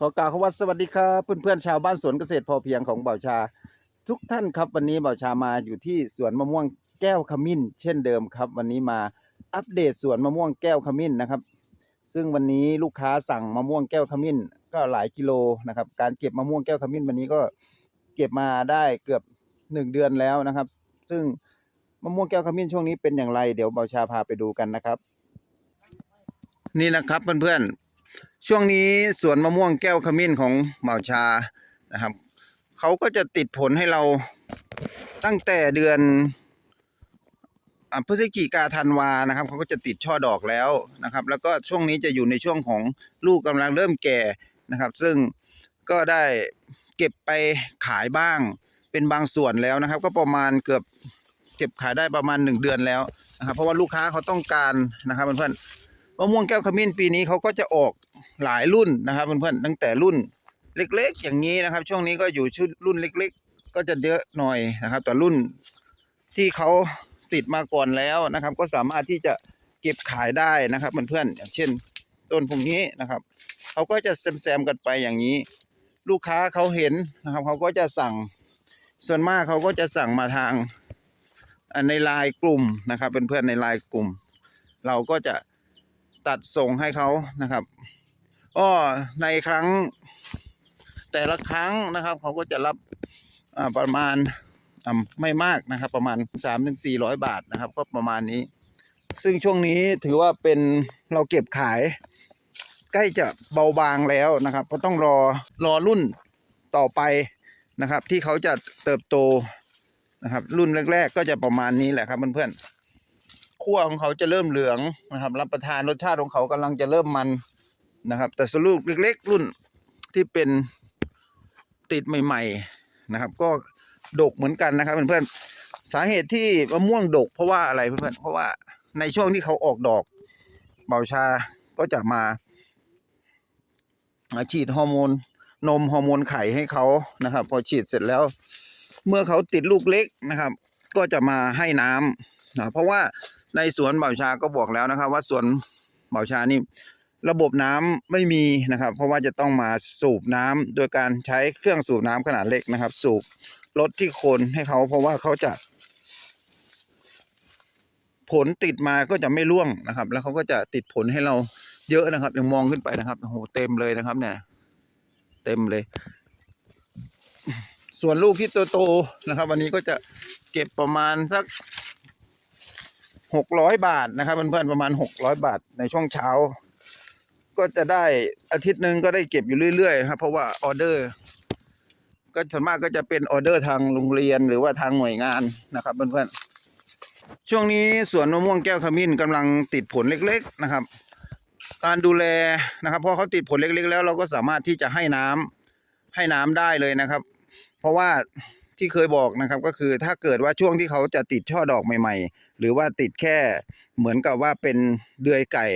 ขอกล่าวคำว่าสวัสดีครับเพื่อนๆชาวบ้านสวนเกษตรพอเพียงของเบาชา ทุกท่านครับวันนี้เบาชามาอยู่ที่สวนมะม่วงแก้วขมิ้น เช่นเดิมครับ วันนี้มาอัปเดตสวนมะม่วงแก้วขมิ้นนะครับ ซึ่งวันนี้ลูกค้าสั่งมะม่วงแก้วขมิ้น ก็หลายกิโลนะครับ การเก็บมะม่วงแก้วขมิ้นวันนี้ก็เก็บมาได้เกือบหนึ่งเดือนแล้วนะครับ ซึ่งมะม่วงแก้วขมิ้นช่วงนี้เป็นอย่างไร เดี๋ยวเบาชาพาไปดูกันนะครับ นี่นะครับเพื่อนๆ ช่วงนี้สวนมะม่วงแก้วขมิ้นของเหมาชานะครับเขาก็จะติดผลให้เราตั้งแต่เดือนอพฤศจิกาธันวานะครับเขาก็จะติดช่อดอกแล้วนะครับ แล้วก็ช่วงนี้จะอยู่ในช่วงของลูกกำลังเริ่มแก่นะครับ ซึ่งก็ได้เก็บไปขายบ้างเป็นบางส่วนแล้วนะครับ ก็ประมาณเกือบเก็บขายได้ประมาณหนึ่งเดือนแล้วนะครับ เพราะว่าลูกค้าเขาต้องการนะครับเพื่อนๆ มะม่วงแก้วขมิ้นปีนี้เขาก็จะออกหลายรุ่นนะครับเพื่อนๆตั้งแต่รุ่นเล็ก ๆ อย่างนี้นะครับ ช่วงนี้ก็อยู่ชุดรุ่นเล็ก ๆ ก็จะเยอะหน่อยนะครับ แต่รุ่นที่เขาติดมาก่อนแล้วนะครับ ก็สามารถที่จะเก็บขายได้นะครับเพื่อนๆอย่างเช่น ต้นพวกนี้นะครับเขาก็จะแซมๆกันไปอย่างนี้ ลูกค้าเขาเห็นนะครับเขาก็จะสั่งส่วนมากเขาก็จะสั่งมาทางในไลน์กลุ่มนะครับเพื่อนๆในไลน์กลุ่ม เราก็จะ ตัดส่งให้เขานะครับอ้อในครั้งแต่ละครั้งนะครับ เขาก็จะรับประมาณไม่มากนะครับ ประมาณสามถึงสี่ร้อยบาทนะครับ ก็ประมาณนี้ ซึ่งช่วงนี้ถือว่าเป็นเราเก็บขาย ใกล้จะเบาบางแล้วนะครับก็ต้องรอรอรุ่นต่อไปนะครับ ที่เขาจะเติบโตนะครับ รุ่นแรก ๆ ก็จะประมาณนี้แหละครับเพื่อนๆ คั่วของเขาจะเริ่มเหลืองนะครับ รับประทานรสชาติของเขากำลังจะเริ่มมันนะครับ แต่สลูกเล็ก ๆ รุ่นที่เป็นติดใหม่ ๆนะครับ ก็ดกเหมือนกันนะครับเพื่อนๆสาเหตุที่มะม่วงดก เพราะว่าอะไรเพื่อนๆเพราะว่าในช่วงที่เขาออกดอกเบาชาก็จะมาฉีดฮอร์โมนนมฮอร์โมนไข่ให้เขานะครับ พอฉีดเสร็จแล้ว เมื่อเขาติดลูกเล็กนะครับ ก็จะมาให้น้ำนะเพราะว่า ในสวนเบาชาก็บอกแล้วนะครับ ว่าสวนเบาชานี่ระบบน้ำไม่มีนะครับ เพราะว่าจะต้องมาสูบน้ำโดยการใช้เครื่องสูบน้ำขนาดเล็กนะครับ สูบลดที่โคนให้เขาเพราะว่าเขาจะผลติดมาก็จะไม่ร่วงนะครับ แล้วเขาก็จะติดผลให้เราเยอะนะครับยังมองขึ้นไปนะครับโอ้โหเต็มเลยนะครับ เนี่ย เต็มเลย ส่วนลูกที่โตๆนะครับ วันนี้ก็จะเก็บประมาณสัก หกร้อยบาทนะครับเพื่อนๆประมาณหกร้อยบาทในช่วงเช้า ก็จะได้อาทิตย์หนึ่งก็ได้เก็บอยู่เรื่อยๆครับเพราะว่าออเดอร์ ก็ส่วนมากก็จะเป็นออเดอร์ทางโรงเรียนหรือว่าทางหน่วยงานนะครับเพื่อนๆช่วงนี้สวนมะม่วงแก้วขมิ้นกำลังติดผลเล็ก ๆนะครับ การดูแลนะครับพอเขาติดผลเล็กๆ แล้วเราก็สามารถที่จะให้น้ำให้น้ำได้เลยนะครับ เพราะว่า ที่เคยบอกนะครับก็คือถ้าเกิดว่าช่วงที่เขาจะติดช่อดอกใหม่ ๆ หรือว่าติดแค่เหมือนกับว่าเป็นเดือยไก่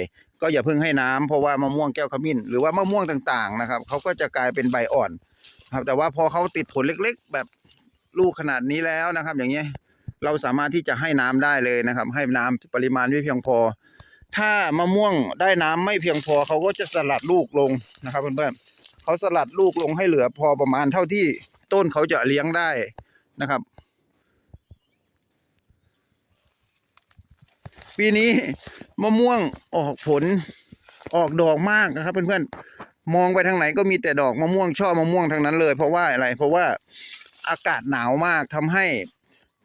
ก็อย่าเพิ่งให้น้ำเพราะว่ามะม่วงแก้วขมิ้น หรือว่ามะม่วงต่างๆนะครับเขาก็จะกลายเป็นใบอ่อนครับแต่ว่าพอเขาติดผลเล็กๆ แบบลูกขนาดนี้แล้วนะครับ อย่างเงี้ยเราสามารถที่จะให้น้ำได้เลยนะครับ ให้น้ำปริมาณไม่เพียงพอ ถ้ามะม่วงได้น้ำไม่เพียงพอเขาก็จะสลัดลูกลงนะครับเพื่อนๆเขาสลัดลูกลงให้เหลือพอประมาณเท่าที่ ต้นเขาจะเลี้ยงได้นะครับ ปีนี้มะม่วงออกผลออกดอกมากนะครับ เพื่อนๆมองไปทางไหนก็มีแต่ดอกมะม่วงช่อมะม่วงทางนั้นเลย เพราะว่าอะไร เพราะว่าอากาศหนาวมากทำให้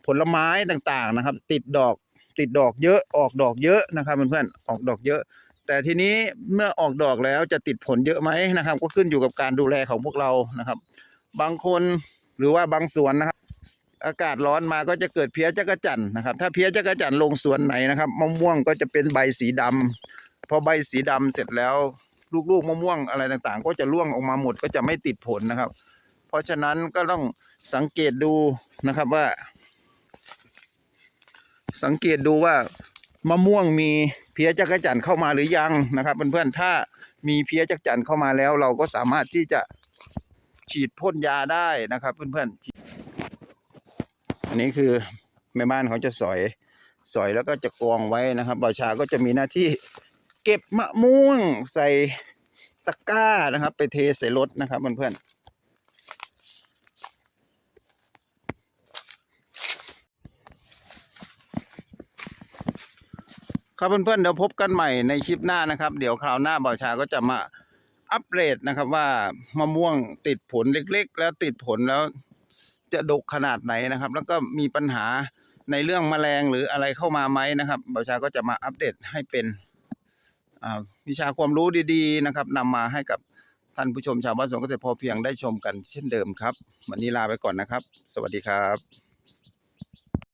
ผลไม้ต่างๆนะครับ ติดดอกติดดอกเยอะออกดอกเยอะนะครับเพื่อนๆออกดอกเยอะ แต่ทีนี้เมื่อออกดอกแล้วจะติดผลเยอะไหมนะครับ ก็ขึ้นอยู่กับการดูแลของพวกเรานะครับ บางคนหรือว่าบางสวนนะครับ อากาศร้อนมาก็จะเกิดเพี้ยจักจั่นนะครับ ถ้าเพี้ยจักจั่นลงสวนไหนนะครับมะม่วงก็จะเป็นใบสีดำพอใบสีดำเสร็จแล้วลูกๆมะม่วงอะไรต่างๆ ก็จะร่วงออกมาหมดก็จะไม่ติดผลนะครับ เพราะฉะนั้นก็ต้องสังเกตดูนะครับว่า สังเกตดูว่ามะม่วงมีเพี้ยจักจั่นเข้ามาหรือยังนะครับเพื่อนๆถ้ามีเพี้ยจักจั่นเข้ามาแล้ว เราก็สามารถที่จะ ฉีดพ่นยาได้นะครับ เพื่อนๆอันนี้คือแม่บ้านเขาจะสอยสอยแล้วก็จะกองไว้นะครับบ่าวชาก็จะมีหน้าที่เก็บมะม่วงใส่ตะกร้านะครับ ไปเทใส่รถนะครับเพื่อนๆครับเพื่อนๆเดี๋ยวพบกันใหม่ในคลิปหน้านะครับ เดี๋ยวคราวหน้าบ่าวชาก็จะมา อัปเดตนะครับว่ามะม่วงติดผลเล็กๆ แล้วติดผลแล้วจะดกขนาดไหนนะครับ แล้วก็มีปัญหาในเรื่องแมลงหรืออะไรเข้ามาไหมนะครับบ่าวชาก็จะมาอัปเดตให้เป็นวิชาความรู้ดีๆนะครับนำมาให้กับท่านผู้ชมชาวบ้านสวนเกษตรพอเพียงได้ชมกันเช่นเดิมครับ วันนี้ลาไปก่อนนะครับ สวัสดีครับ